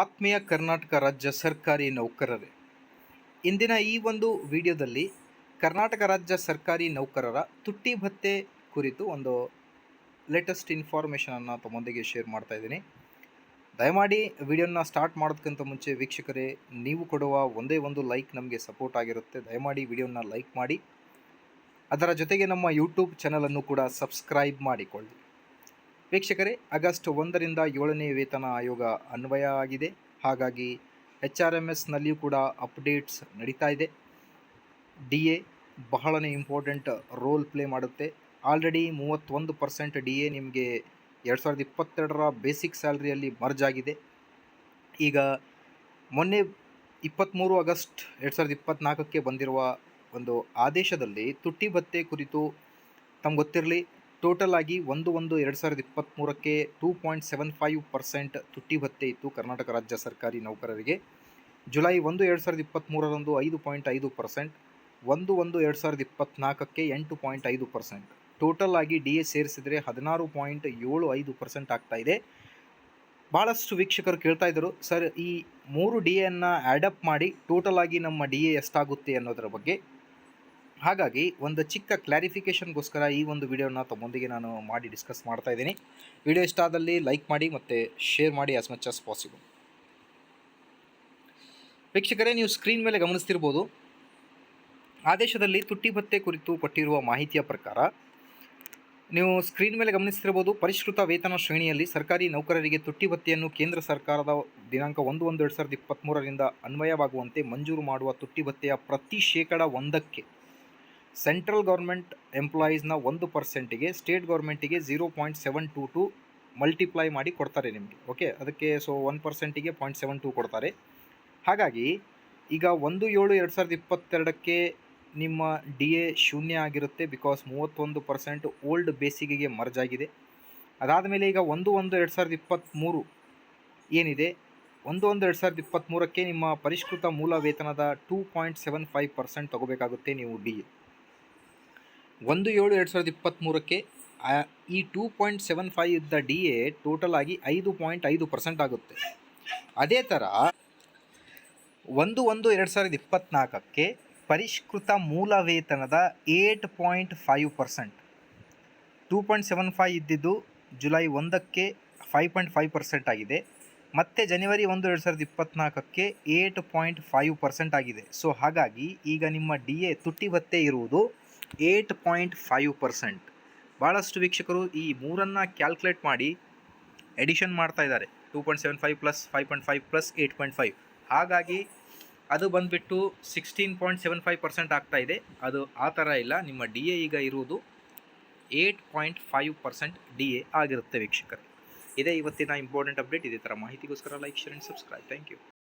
ಆತ್ಮೀಯ ಕರ್ನಾಟಕ ರಾಜ್ಯ ಸರ್ಕಾರಿ ನೌಕರರೇ. ಇಂದಿನ ಈ ಒಂದು ವಿಡಿಯೋದಲ್ಲಿ ಕರ್ನಾಟಕ ರಾಜ್ಯ ಸರ್ಕಾರಿ ನೌಕರರ ತುಟ್ಟಿ ಭತ್ತೆ ಕುರಿತು ಒಂದು ಲೇಟೆಸ್ಟ್ ಇನ್ಫಾರ್ಮೇಷನನ್ನು ತಮ್ಮೊಂದಿಗೆ ಶೇರ್ ಮಾಡ್ತಾ ಇದ್ದೀನಿ. ದಯಮಾಡಿ ವಿಡಿಯೋನ ಸ್ಟಾರ್ಟ್ ಮಾಡೋದಕ್ಕಿಂತ ಮುಂಚೆ ವೀಕ್ಷಕರೇ, ನೀವು ಕೊಡುವ ಒಂದೇ ಒಂದು ಲೈಕ್ ನಮಗೆ ಸಪೋರ್ಟ್ ಆಗಿರುತ್ತೆ. ದಯಮಾಡಿ ವಿಡಿಯೋನ ಲೈಕ್ ಮಾಡಿ. ಅದರ ಜೊತೆಗೆ ನಮ್ಮ ಯೂಟ್ಯೂಬ್ ಚಾನಲನ್ನು ಕೂಡ ಸಬ್ಸ್ಕ್ರೈಬ್ ಮಾಡಿಕೊಳ್ಳಿ. ವೀಕ್ಷಕರೇ, ಆಗಸ್ಟ್ ಒಂದರಿಂದ ಏಳನೇ ವೇತನ ಆಯೋಗ ಅನ್ವಯ ಆಗಿದೆ. ಹಾಗಾಗಿ ಎಚ್ ಆರ್ ಎಂ ಎಸ್ನಲ್ಲಿಯೂ ಕೂಡ ಅಪ್ಡೇಟ್ಸ್ ನಡೀತಾ ಇದೆ. ಡಿ ಎ ಬಹಳನೇ ಇಂಪಾರ್ಟೆಂಟ್ ರೋಲ್ ಪ್ಲೇ ಮಾಡುತ್ತೆ. ಆಲ್ರೆಡಿ ಮೂವತ್ತೊಂದು ಪರ್ಸೆಂಟ್ ಡಿ ಎ ನಿಮಗೆ ಎರಡು ಸಾವಿರದ ಇಪ್ಪತ್ತೆರಡರ ಬೇಸಿಕ್ ಸ್ಯಾಲ್ರಿಯಲ್ಲಿ ಮರ್ಜ್ ಆಗಿದೆ. ಈಗ ಮೊನ್ನೆ ಇಪ್ಪತ್ತ್ಮೂರು ಆಗಸ್ಟ್ ಎರಡು ಸಾವಿರದ ಇಪ್ಪತ್ತ್ನಾಲ್ಕಕ್ಕೆ ಬಂದಿರುವ ಒಂದು ಆದೇಶದಲ್ಲಿ ತುಟ್ಟಿ ಭತ್ತೆ ಕುರಿತು ತಮ್ಗೆ ಗೊತ್ತಿರಲಿ ಟೋಟಲ್ ಆಗಿ ಒಂದು ಒಂದು ಎರಡು ಸಾವಿರದ ಇಪ್ಪತ್ತ್ಮೂರಕ್ಕೆ two point seven five percent ತುಟ್ಟಿ ಭತ್ಯೆ ಇತ್ತು ಕರ್ನಾಟಕ ರಾಜ್ಯ ಸರ್ಕಾರಿ ನೌಕರರಿಗೆ. ಜುಲೈ ಒಂದು ಎರಡು ಸಾವಿರದ ಇಪ್ಪತ್ತ್ಮೂರರಂದು ಐದು ಪಾಯಿಂಟ್ ಐದು ಪರ್ಸೆಂಟ್ ಒಂದು ಒಂದು ಎರಡು ಸಾವಿರದ ಇಪ್ಪತ್ತ್ನಾಲ್ಕಕ್ಕೆ ಎಂಟು ಪಾಯಿಂಟ್ ಐದು ಪರ್ಸೆಂಟ್ ಟೋಟಲ್ ಆಗಿ ಡಿ ಎ ಸೇರಿಸಿದರೆ ಹದಿನಾರು ಪಾಯಿಂಟ್ ಏಳು ಐದು ಪರ್ಸೆಂಟ್ ಆಗ್ತಾ ಇದೆ. ಭಾಳಷ್ಟು ವೀಕ್ಷಕರು ಕೇಳ್ತಾ ಇದ್ದರು, ಸರ್, ಈ ಮೂರು ಡಿ ಎನ್ನು ಆ್ಯಡಪ್ ಮಾಡಿ ಟೋಟಲ್ ಆಗಿ ನಮ್ಮ ಡಿ ಎ ಎಷ್ಟಾಗುತ್ತೆ ಅನ್ನೋದರ ಬಗ್ಗೆ ಹಾಗಾಗಿ ಒಂದು ಚಿಕ್ಕ ಕ್ಲಾರಿಫಿಕೇಷನ್ಗೋಸ್ಕರ ಈ ಒಂದು ವಿಡಿಯೋನ ತಮ್ಮೊಂದಿಗೆ ನಾನು ಮಾಡಿ ಡಿಸ್ಕಸ್ ಮಾಡ್ತಾ ಇದ್ದೀನಿ. ವಿಡಿಯೋ ಇಷ್ಟ ಆದಲ್ಲಿ ಲೈಕ್ ಮಾಡಿ ಮತ್ತು ಶೇರ್ ಮಾಡಿ ಆಸ್ ಮಚ್ ಆಸ್ ಪಾಸಿಬಲ್ ವೀಕ್ಷಕರೇ, ನೀವು ಸ್ಕ್ರೀನ್ ಮೇಲೆ ಗಮನಿಸ್ತಿರ್ಬೋದು. ಆದೇಶದಲ್ಲಿ ತುಟ್ಟಿ ಭತ್ತೆ ಕುರಿತು ಕೊಟ್ಟಿರುವ ಮಾಹಿತಿಯ ಪ್ರಕಾರ, ನೀವು ಸ್ಕ್ರೀನ್ ಮೇಲೆ ಗಮನಿಸ್ತಿರ್ಬೋದು. ಪರಿಷ್ಕೃತ ವೇತನ ಶ್ರೇಣಿಯಲ್ಲಿ ಸರ್ಕಾರಿ ನೌಕರರಿಗೆ ತುಟ್ಟಿ ಭತ್ತೆಯನ್ನು ಕೇಂದ್ರ ಸರ್ಕಾರದ ದಿನಾಂಕ ಒಂದು ಒಂದು ಎರಡು ಸಾವಿರದ ಇಪ್ಪತ್ತ್ಮೂರರಿಂದ ಅನ್ವಯವಾಗುವಂತೆ ಮಂಜೂರು ಮಾಡುವ ತುಟ್ಟಿ ಭತ್ತೆಯ ಪ್ರತಿ ಶೇಕಡ ಒಂದಕ್ಕೆ ಸೆಂಟ್ರಲ್ ಗೌರ್ಮೆಂಟ್ ಎಂಪ್ಲಾಯೀಸ್ನ ಒಂದು ಪರ್ಸೆಂಟಿಗೆ state ಗೌರ್ಮೆಂಟಿಗೆ zero point seven two two multiply ಮಾಡಿ ಕೊಡ್ತಾರೆ ನಿಮಗೆ, ಓಕೆ? ಅದಕ್ಕೆ ಸೊ ಒನ್ ಪರ್ಸೆಂಟಿಗೆ ಪಾಯಿಂಟ್ ಸೆವೆನ್ ಟು ಕೊಡ್ತಾರೆ. ಹಾಗಾಗಿ ಈಗ ಒಂದು ಏಳು ಎರಡು ಸಾವಿರದ ಇಪ್ಪತ್ತೆರಡಕ್ಕೆ ನಿಮ್ಮ ಡಿ ಎ ಶೂನ್ಯ ಆಗಿರುತ್ತೆ ಬಿಕಾಸ್ ಮೂವತ್ತೊಂದು ಪರ್ಸೆಂಟ್ ಓಲ್ಡ್ ಬೇಸಿಗೆಗೆ ಮರ್ಜ್ ಆಗಿದೆ. ಅದಾದ ಮೇಲೆ ಈಗ ಒಂದು ಒಂದು ಎರಡು ಸಾವಿರದ ಇಪ್ಪತ್ತ್ಮೂರು ಏನಿದೆ? ಒಂದು ಒಂದು ಎರಡು ಸಾವಿರದ ಇಪ್ಪತ್ತ್ಮೂರಕ್ಕೆ ನಿಮ್ಮ ಪರಿಷ್ಕೃತ ಮೂಲ ವೇತನದ two point seven five percent ತೊಗೋಬೇಕಾಗುತ್ತೆ ನೀವು ಡಿ ಎ ಒಂದು ಏಳು ಎರಡು ಸಾವಿರದ ಇಪ್ಪತ್ತ್ಮೂರಕ್ಕೆ ಈ ಟೂ ಪಾಯಿಂಟ್ ಸೆವೆನ್ ಫೈವ್ ಇದ್ದ ಡಿ ಎ ಟೋಟಲ್ ಆಗಿ ಐದು ಪಾಯಿಂಟ್ ಐದು ಪರ್ಸೆಂಟ್ ಆಗುತ್ತೆ. ಅದೇ ಥರ ಒಂದು ಒಂದು ಎರಡು ಸಾವಿರದ ಇಪ್ಪತ್ತ್ನಾಲ್ಕಕ್ಕೆ ಪರಿಷ್ಕೃತ ಮೂಲ ವೇತನದ eight point five percent two point seven five ಇದ್ದಿದ್ದು ಜುಲೈ ಒಂದಕ್ಕೆ ಫೈವ್ ಪಾಯಿಂಟ್ ಫೈವ್ ಪರ್ಸೆಂಟ್ ಆಗಿದೆ. ಮತ್ತು ಜನವರಿ ಒಂದು ಎರಡು ಸಾವಿರದ ಇಪ್ಪತ್ತ್ನಾಲ್ಕಕ್ಕೆ ಏಟ್ ಪಾಯಿಂಟ್ ಫೈವ್ ಪರ್ಸೆಂಟ್ ಆಗಿದೆ. ಸೊ ಹಾಗಾಗಿ ಈಗ ನಿಮ್ಮ ಡಿ ಎ ತುಟ್ಟಿ ಭತ್ತೆ ಇರುವುದು ಏಟ್ ಪಾಯಿಂಟ್ ಫೈವ್ ಪರ್ಸೆಂಟ್. ಭಾಳಷ್ಟು ವೀಕ್ಷಕರು ಈ ಮೂರನ್ನು ಕ್ಯಾಲ್ಕುಲೇಟ್ ಮಾಡಿ ಎಡಿಷನ್ ಮಾಡ್ತಾ ಇದ್ದಾರೆ. Two point seven five plus five point five plus eight point five. ಹಾಗಾಗಿ ಅದು ಬಂದುಬಿಟ್ಟು sixteen point seven five percent ಆಗ್ತಾ ಇದೆ. ಅದು ಆ ಥರ ಇಲ್ಲ. ನಿಮ್ಮ ಡಿ ಎ ಈಗ ಇರುವುದು eight point five percent D A ಆಗಿರುತ್ತೆ ವೀಕ್ಷಕರು. ಇದೇ ಇವತ್ತಿನ ಇಂಪಾರ್ಟೆಂಟ್ ಅಪ್ಡೇಟ್ ಇದೇ ಥರ ಮಾಹಿತಿಗೋಸ್ಕರ like share and subscribe thank you